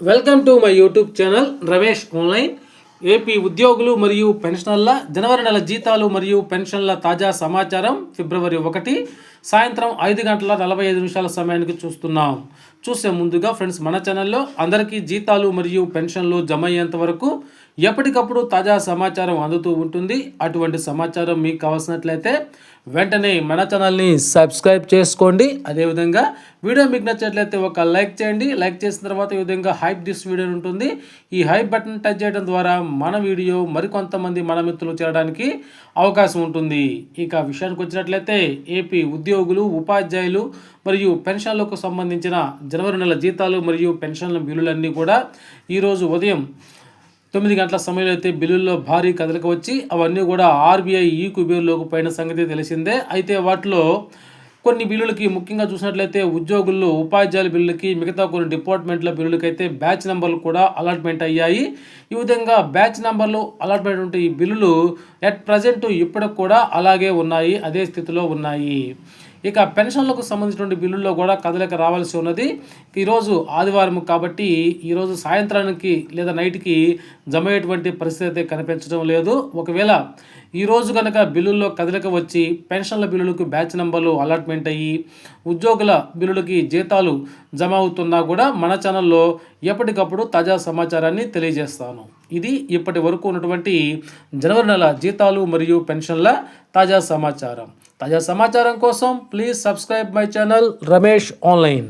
Welcome to my YouTube channel Ramesh online. AP ఉద్యోగులు మరియు పెన్షనర్ల జనవరి నెల జీతాలు మరియు పెన్షన్ల తాజా సమాచారం ఫిబ్రవరి ఒకటి. సాయంత్రం ఐదు గంటల నలభై ఐదు నిమిషాల సమయానికి చూస్తున్నాం. చూసే ముందుగా ఫ్రెండ్స్ మన ఛానల్లో అందరికీ జీతాలు మరియు పెన్షన్లు జమ అయ్యేంత వరకు ఎప్పటికప్పుడు తాజా సమాచారం అందుతూ ఉంటుంది. అటువంటి సమాచారం మీకు కావాల్సినట్లయితే వెంటనే మన ఛానల్ని సబ్స్క్రైబ్ చేసుకోండి. అదేవిధంగా వీడియో మీకు నచ్చినట్లయితే ఒక లైక్ చేయండి. లైక్ చేసిన తర్వాత ఈ విధంగా హైప్ దిస్ వీడియో ఉంటుంది. ఈ హైప్ బటన్ టచ్ చేయడం ద్వారా మన వీడియో మరికొంతమంది మన మిత్రులు చేరడానికి అవకాశం ఉంటుంది. ఇక విషయానికి వచ్చినట్లయితే ఏపీ ఉద్యోగులు ఉపాధ్యాయులు మరియు పెన్షన్లకు సంబంధించిన జనవరి నెల జీతాలు మరియు పెన్షన్ల బిల్లులన్నీ కూడా ఈరోజు ఉదయం తొమ్మిది గంటల సమయంలో అయితే బిల్లుల్లో భారీ కదలిక వచ్చి అవన్నీ కూడా ఆర్బీఐ ఈ కుబేర్లోకి పోయిన సంగతి తెలిసిందే. అయితే వాటిలో కొన్ని బిల్లులకి ముఖ్యంగా చూసినట్లయితే ఉద్యోగుల్లో ఉపాధ్యాయుల బిల్లులకి మిగతా కొన్ని డిపార్ట్మెంట్ల బిల్లులకి అయితే బ్యాచ్ నెంబర్లు కూడా అలాట్మెంట్ అయ్యాయి. ఈ విధంగా బ్యాచ్ నెంబర్లు అలాట్మెంట్ ఉంటే ఈ బిల్లులు ఎట్ ప్రజెంట్ ఇప్పటికి కూడా అలాగే ఉన్నాయి అదే స్థితిలో ఉన్నాయి. ఇక పెన్షన్లకు సంబంధించినటువంటి బిల్లుల్లో కూడా కదలిక రావాల్సి ఉన్నది. ఈరోజు ఆదివారం కాబట్టి ఈరోజు సాయంత్రానికి లేదా నైట్కి జమ అయ్యేటువంటి పరిస్థితి అయితే కనిపించడం లేదు. ఒకవేళ ఈరోజు కనుక బిల్లుల్లో కదలిక వచ్చి పెన్షన్ల బిల్లులకు బ్యాచ్ నెంబర్లు అలాట్మెంట్ అయ్యి ఉద్యోగుల బిల్లులకి జీతాలు జమ అవుతున్నా కూడా మన ఛానల్లో ఎప్పటికప్పుడు తాజా సమాచారాన్ని తెలియజేస్తాను. ఇది ఇప్పటి వరకు ఉన్నటువంటి జనవరి నెల జీతాలు మరియు పెన్షన్ల తాజా సమాచారం. తాజా సమాచారం కోసం please subscribe my channel Ramesh online